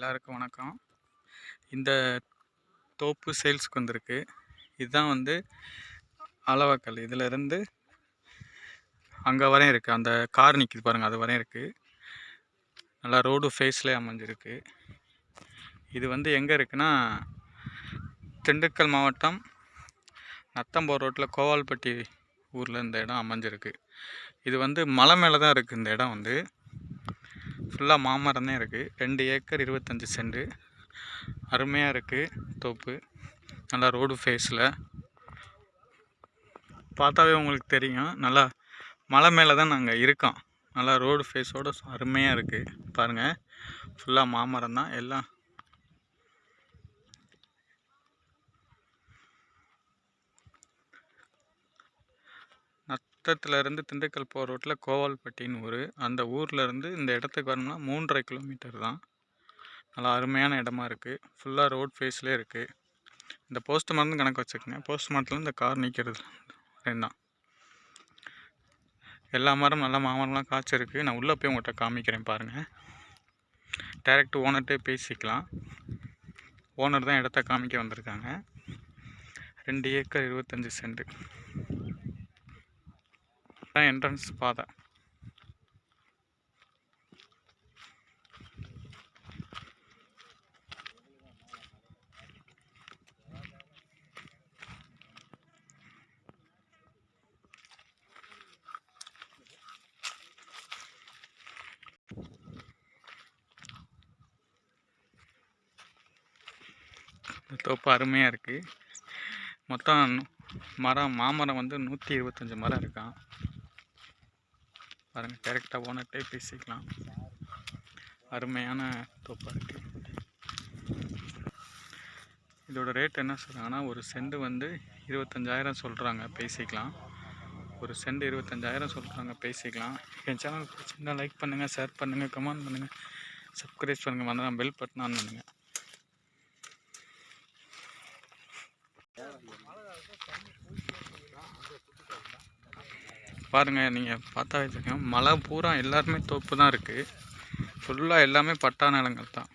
எல்லாருக்கும் வணக்கம். இந்த தோப்பு சேல்ஸுக்கு வந்திருக்கு. இதுதான் வந்து அளவக்கல். இதிலிருந்து அங்கே வரையும் இருக்குது அந்த கார் நிற்கிது பாருங்கள் அது வரையும் இருக்குது நல்லா ரோடு ஃபேஸ்லேயே அமைஞ்சிருக்கு. இது வந்து எங்கே இருக்குன்னா திண்டுக்கல் மாவட்டம் நத்தம்பூர் ரோட்டில் கோவால்பட்டி ஊரில் இந்த இடம் அமைஞ்சிருக்கு. இது வந்து மலை மேலே தான் இருக்குது இந்த இடம் வந்து. ஃபுல்லாக மாமரம் தான் இருக்குது ரெண்டு ஏக்கர் இருபத்தஞ்சி சென்டு. அருமையாக இருக்குது தோப்பு. நல்லா ரோடு ஃபேஸில் பார்த்தாவே உங்களுக்கு தெரியும். நல்லா மலை மேலே தான் நாங்கள் இருக்கோம். நல்லா ரோடு ஃபேஸோடு அருமையாக இருக்குது பாருங்கள் ஃபுல்லாக மாமரம் தான். எல்லாம் நத்தத்துலேருந்து திண்டுக்கல் போகிற ரோட்டில் கோவால்பட்டின்னு ஊர். அந்த ஊர்லேருந்து இந்த இடத்துக்கு வரணும்னா மூன்றரை கிலோமீட்டர் தான். நல்லா அருமையான இடமா இருக்குது ஃபுல்லாக ரோட் ஃபேஸ்லேயே இருக்குது இந்த போஸ்ட் மரம் கணக்கு வச்சுக்கோங்க. போஸ்ட் மரத்தில் இந்த கார் நிற்கிறது ரெண்டாம் எல்லா மரம் நல்லா மாமரம்லாம் காய்ச்சிருக்கு. நான் உள்ளே போய் உங்கள்கிட்ட காமிக்கிறேன் பாருங்கள் டைரக்ட் ஓனர்கிட்டே பேசிக்கலாம். ஓனர் தான் இடத்த காமிக்க வந்திருக்காங்க. ரெண்டு ஏக்கர் இருபத்தஞ்சி சென்ட். தான் என்ட்ரன்ஸ் பாதை தோப்பு அருமையாக இருக்குது மொத்தம் மரம் மாமரம் வந்து நூற்றி இருபத்தஞ்சி மரம் இருக்கான் பாருங்கள் டேரெக்டாக ஓனர்கிட்டே பேசிக்கலாம். அருமையான தோப்பாக இருக்குது இதோட ரேட் என்ன சொல்கிறாங்கன்னா ஒரு செண்டு வந்து இருபத்தஞ்சாயிரம் சொல்கிறாங்க பேசிக்கலாம். ஒரு செண்டு இருபத்தஞ்சாயிரம் சொல்கிறாங்க பேசிக்கலாம். என் சேனல் பிடிச்சிருந்தால் லைக் பண்ணுங்கள் ஷேர் பண்ணுங்கள் கமெண்ட் பண்ணுங்கள் சப்ஸ்கிரைப் பண்ணுங்கள் வந்தால் பெல் பட்டன் ஆன் பண்ணுங்கள் பாருங்கள் நீங்கள் பார்த்தா வச்சுக்கோங்க மலை பூரா எல்லாருமே தோப்பு தான் இருக்குது ஃபுல்லாக எல்லாமே பட்டா நிலங்கள் தான்.